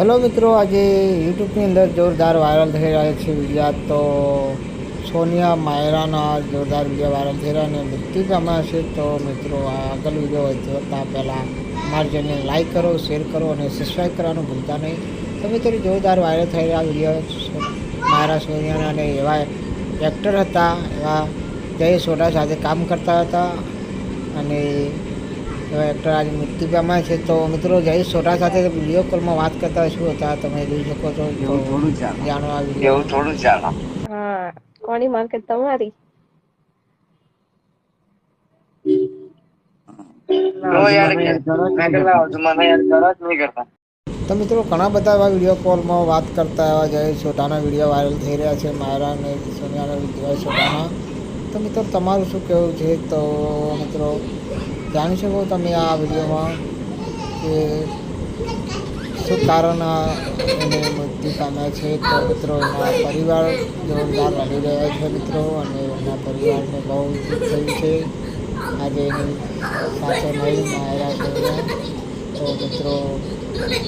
Hello મિત્રો, આજે યુટ્યુબની અંદર જોરદાર વાયરલ થઈ રહ્યા છે વિડીયા. તો સોનિયા માયરાના જોરદાર વીડિયો વાયરલ થઈ રહ્યા અને મૃત્યુ પામ્યા છે. તો મિત્રો આગળ વીડિયો જોતા પહેલાં અમારી ચેનલને લાઇક કરો શેર કરો અને સબસ્ક્રાઈબ કરવાનું ભૂલતા નહીં. તો મિત્રો, જોરદાર વાયરલ થઈ રહ્યા વીડિયો. મારા સોનિયાના અને એવા એક્ટર હતા, એવા જય સોડા સાથે કામ કરતા હતા. અને એક્ટર આજે મૃત્યુ પામ્યા છે. તો મિત્રો જય સોઢા સાથે વીડિયો કોલમાં વાત કરતા શું હતા? તમે જોઈ શકો છો. થોડું જાણો એવું થોડું હા કોની માર્કેટ તમારી? તો મિત્રો ઘણા બધા એવા વીડિયો કોલમાં વાત કરતા એવા જય છોટાના વીડિયો વાયરલ થઈ રહ્યા છે. મારા અને સોનિયાના જય સોઢાના. તો મિત્રો તમારું શું કહેવું છે? તો મિત્રો જાણી શકો તમે આ વિડીયોમાં કે શું કારણ એને મૃત્યુ પામ્યા છે તો મિત્રો, એના પરિવાર જોરદાર રડી રહ્યા છે મિત્રો અને એના પરિવારને બહુ દુઃખ થયું છે. આજે એની સાથે નહીં માયરા કરીને તો મિત્રો